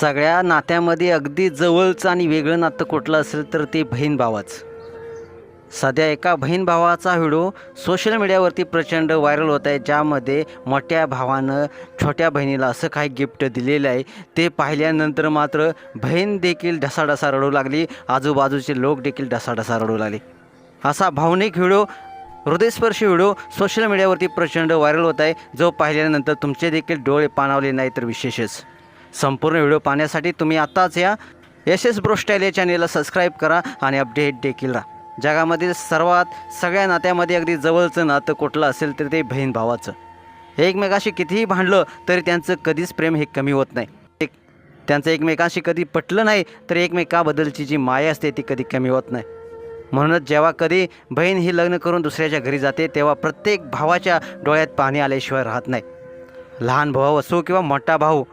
सगळ्या नात्यामध्ये अगदी जवळचं आणि वेगळं नातं कुठलं असेल तर ते बहीण भावाचं. सध्या एका बहीण भावाचा व्हिडिओ सोशल मीडियावरती प्रचंड व्हायरल होत आहे ज्यामध्ये मोठ्या भावानं छोट्या बहिणीला असं काही गिफ्ट दिलेलं आहे. ते पाहिल्यानंतर मात्र बहीण देखील ढसाढसा रडू लागली. आजूबाजूचे लोक देखील ढसाढसा रडू लागले. असा भावनिक व्हिडिओ हृदयस्पर्शी व्हिडिओ सोशल मीडियावरती प्रचंड व्हायरल होत आहे. जो पाहिल्यानंतर तुमचे देखील डोळे पाणावले नाही तर विशेषच. संपूर्ण व्हिडिओ पाहण्यासाठी तुम्ही आत्ताच या. एस एस ब्रोस्टाईल या चॅनेलला सबस्क्राईब करा आणि अपडेट देखील राहा. जगामधील सर्वात सगळ्या नात्यामध्ये अगदी जवळचं नातं कुठलं असेल तर ते बहीण भावाचं. एकमेकाशी कितीही भांडलं तरी त्यांचं कधीच प्रेम हे कमी होत नाही. एक त्यांचं एकमेकांशी कधी पटलं नाही तर एकमेकाबद्दलची जी माया असते ती कधी कमी होत नाही. म्हणूनच जेव्हा कधी बहीण ही लग्न करून दुसऱ्याच्या घरी जाते तेव्हा प्रत्येक भावाच्या डोळ्यात पाणी आल्याशिवाय राहत नाही. लहान भाऊ असो किंवा मोठा भाऊ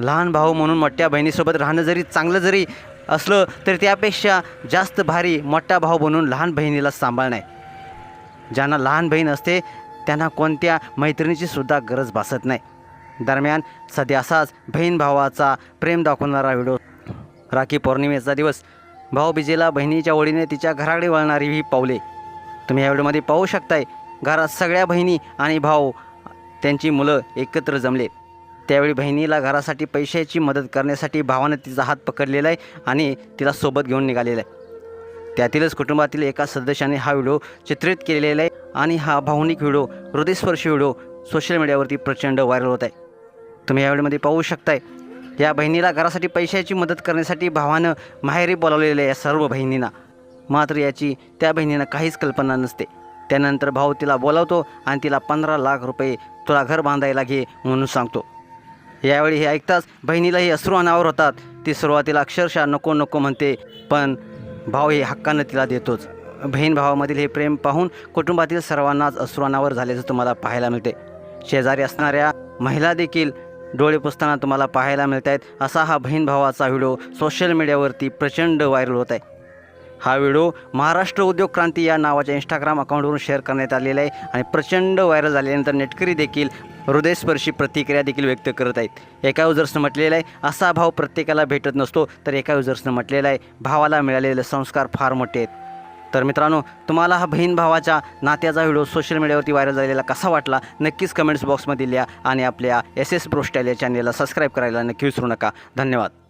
लहान भाऊ म्हणून मोठ्या बहिणीसोबत राहणं जरी चांगलं जरी असलं तरी त्यापेक्षा जास्त भारी मोठा भाऊ बनून लहान बहिणीला सांभाळणं आहे. ज्यांना लहान बहीण असते त्यांना कोणत्या मैत्रिणीची सुद्धा गरज भासत नाही. दरम्यान सध्या असाच बहीण भावाचा प्रेम दाखवणारा व्हिडिओ. राखी पौर्णिमेचा दिवस. भाऊबीजेला बहिणीच्या ओळीने तिच्या घराकडे वळणारी ही पावले. तुम्ही या व्हिडिओमध्ये पाहू शकताय घरात सगळ्या बहिणी आणि भाऊ त्यांची मुलं एकत्र जमले. त्यावेळी बहिणीला घरासाठी पैशाची मदत करण्यासाठी भावानं तिचा हात पकडलेला आहे आणि तिला सोबत घेऊन निघालेला आहे. त्यातीलच कुटुंबातील एका सदस्याने हा व्हिडिओ चित्रित केलेला आहे आणि हा भावनिक व्हिडिओ हृदयस्पर्शी व्हिडिओ सोशल मीडियावरती प्रचंड व्हायरल होत आहे. तुम्ही या व्हिडिओमध्ये पाहू शकताय या बहिणीला घरासाठी पैशाची मदत करण्यासाठी भावानं माहेरी बोलावलेलं आहे या सर्व बहिणींना. मात्र याची त्या बहिणीनं काहीच कल्पना नसते. त्यानंतर भाऊ तिला बोलावतो आणि तिला पंधरा लाख रुपये तुला घर बांधायला घे म्हणून सांगतो. यावेळी हे ऐकताच बहिणीलाही अश्रू अनावर होतात. ती सुरुवातीला अक्षरशः नको नको म्हणते पण भाव हे हक्कानं तिला देतोच. बहीण भावामधील हे प्रेम पाहून कुटुंबातील सर्वांनाच अश्रू अनावर झाल्याचं तुम्हाला पाहायला मिळते. शेजारी असणाऱ्या महिला देखील डोळे पुसताना तुम्हाला पाहायला मिळत आहेत. असा हा बहीण भावाचा व्हिडिओ सोशल मीडियावरती प्रचंड व्हायरल होत आहे. हा व्हिडिओ महाराष्ट्र उद्योग क्रांती या नावाच्या इंस्टाग्राम अकाउंटवरून शेअर करण्यात आलेला आहे आणि प्रचंड व्हायरल झाल्यानंतर नेटकरी देखील हृदयस्पर्शी प्रतिक्रिया देखील व्यक्त करत आहेत. एका युजर्सनं म्हटलेलं आहे असा भाव प्रत्येकाला भेटत नसतो तर एका युजर्सनं म्हटलेलं आहे भावाला मिळालेले संस्कार फार मोठे आहेत. तर मित्रांनो तुम्हाला हा बहीण भावाच्या नात्याचा व्हिडिओ सोशल मीडियावरती व्हायरल झालेला कसा वाटला नक्कीच कमेंट्स बॉक्समध्ये लिहा आणि आपल्या एस एस प्रोस्टाईल या चॅनेलला सबस्क्राईब करायला नक्की विसरू नका. धन्यवाद.